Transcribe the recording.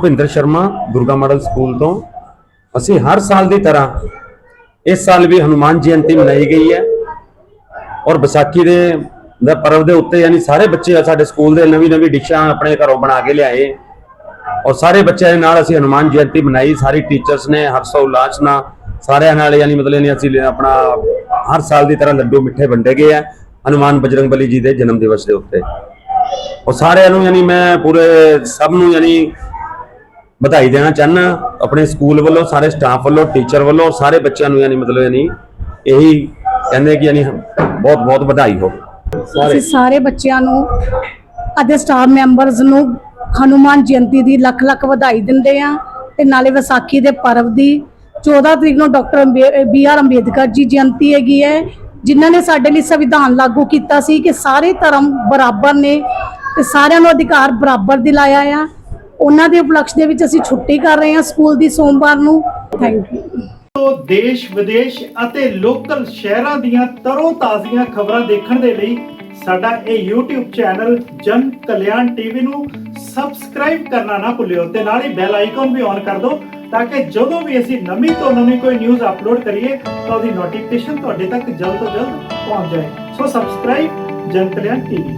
Bhupinder Sharma, Durga model school ਤੋਂ। ਅਸੀਂ ਹਰ ਸਾਲ ਦੀ ਤਰ੍ਹਾਂ ਇਸ ਸਾਲ ਵੀ ਹਨੂਮਾਨ ਜਯੰਤੀ ਮਨਾਈ ਗਈ ਹੈ। ਔਰ ਵਿਸਾਖੀ ਦੇ ਦਾ ਪਰਵ ਦੇ ਉੱਤੇ ਯਾਨੀ ਸਾਰੇ ਬੱਚੇ ਸਾਡੇ ਸਕੂਲ ਦੇ ਨਵੀਂ ਨਵੀਂ ਡਿਸ਼ਾਂ ਆਪਣੇ ਘਰੋਂ ਬਣਾ ਕੇ ਲਿਆਏ। ਔਰ ਸਾਰੇ ਬੱਚਿਆਂ ਦੇ ਨਾਲ ਅਸੀਂ ਹਨੂਮਾਨ ਜਯੰਤੀ ਮਨਾਈ। ਸਾਰੀ ਟੀਚਰਸ ਨੇ, ਹਰਸੋ ਉਲਾਸ ਨਾਲ, ਸਾਰਿਆਂ ਨਾਲ ਯਾਨੀ ਮਤਲਬ ਨੇ ਅਸੀਂ ਆਪਣਾ ਹਰ ਸਾਲ ਦੀ ਤਰ੍ਹਾਂ ਲੱਡੂ ਮਿੱਠੇ ਵੰਡੇ ਗਏ ਆ ਹਨੂਮਾਨ ਬਜਰੰਗਬਲੀ ਜੀ ਦੇ ਜਨਮ ਦਿਵਸ ਦੇ ਉੱਤੇ। ਔਰ ਸਾਰਿਆਂ ਨੂੰ ਯਾਨੀ ਮੈਂ ਪੂਰੇ ਸਭ ਨੂੰ ਯਾਨੀ ਵਧਾਈ ਦੇਣਾ ਚਾਹਨਾ ਆਪਣੇ ਸਕੂਲ ਵੱਲੋਂ, ਸਾਰੇ ਸਟਾਫ ਵੱਲੋਂ ਟੀਚਰ ਵੱਲੋਂ, ਸਾਰੇ ਬੱਚਿਆਂ ਨੂੰ ਯਾਨੀ ਮਤਲਬ ਯਾਨੀ ਇਹੀ ਕਹਿੰਦੇ ਕਿ ਯਾਨੀ ਬਹੁਤ ਬਹੁਤ ਵਧਾਈ ਹੋ। ਅਸੀਂ ਸਾਰੇ ਬੱਚਿਆਂ ਨੂੰ ਅਤੇ ਸਟਾਫ ਮੈਂਬਰਸ ਨੂੰ ਹਨੂਮਾਨ ਜਯੰਤੀ ਦੀ ਲੱਖ ਲੱਖ ਵਧਾਈ ਦਿੰਦੇ ਆ ਤੇ ਨਾਲੇ ਵਿਸਾਖੀ ਦੇ ਪਰਵ ਦੀ 14 ਤਰੀਕ ਨੂੰ doctor B R Ambedkar ji ਜਯੰਤੀ ਹੈਗੀ ਹੈ, ਜਿਨ੍ਹਾਂ ਨੇ ਸਾਡੇ ਲਈ ਸੰਵਿਧਾਨ ਲਾਗੂ ਕੀਤਾ ਸੀ ਕਿ ਸਾਰੇ ਧਰਮ ਬਰਾਬਰ ਨੇ ਤੇ ਸਾਰਿਆਂ ਨੂੰ ਅਧਿਕਾਰ ਬਰਾਬਰ ਦਿਲਾਇਆ ਆ। ਉਹਨਾਂ ਦੇ ਉਪਲਕਸ਼ ਦੇ ਵਿੱਚ ਅਸੀਂ ਛੁੱਟੀ ਕਰ ਰਹੇ ਹਾਂ ਸਕੂਲ ਦੀ ਸੋਮਵਾਰ ਨੂੰ। ਥੈਂਕ ਯੂ ਤੋਂ ਦੇਸ਼, ਵਿਦੇਸ਼ ਅਤੇ ਲੋਕਲ ਸ਼ਹਿਰਾਂ ਦੀਆਂ ਤਰੋ ਤਾਜ਼ੀਆਂ ਖਬਰਾਂ ਦੇਖਣ ਦੇ ਲਈ ਸਾਡਾ ਇਹ YouTube ਚੈਨਲ ਜਨ ਕਲਿਆਣ ਟੀਵੀ ਨੂੰ ਸਬਸਕ੍ਰਾਈਬ ਕਰਨਾ ਨਾ ਭੁੱਲਿਓ ਤੇ ਨਾਲ ਹੀ ਬੈਲ ਆਈਕਨ ਵੀ ਔਨ ਕਰ ਦਿਓ ਤਾਂ ਕਿ ਜਦੋਂ ਵੀ ਅਸੀਂ ਨਵੀਂ ਤੋਂ ਨਵੀਂ ਕੋਈ ਨਿਊਜ਼ ਅਪਲੋਡ ਕਰੀਏ ਤਾਂ ਉਹਦੀ ਨੋਟੀਫਿਕੇਸ਼ਨ ਤੁਹਾਡੇ ਤੱਕ ਜਲਦ ਤੋਂ ਜਲਦ ਪਹੁੰਚ ਜਾਏ। ਸੋ ਸਬਸਕ੍ਰਾਈਬ ਜਨ ਕਲਿਆਣ ਟੀਵੀ।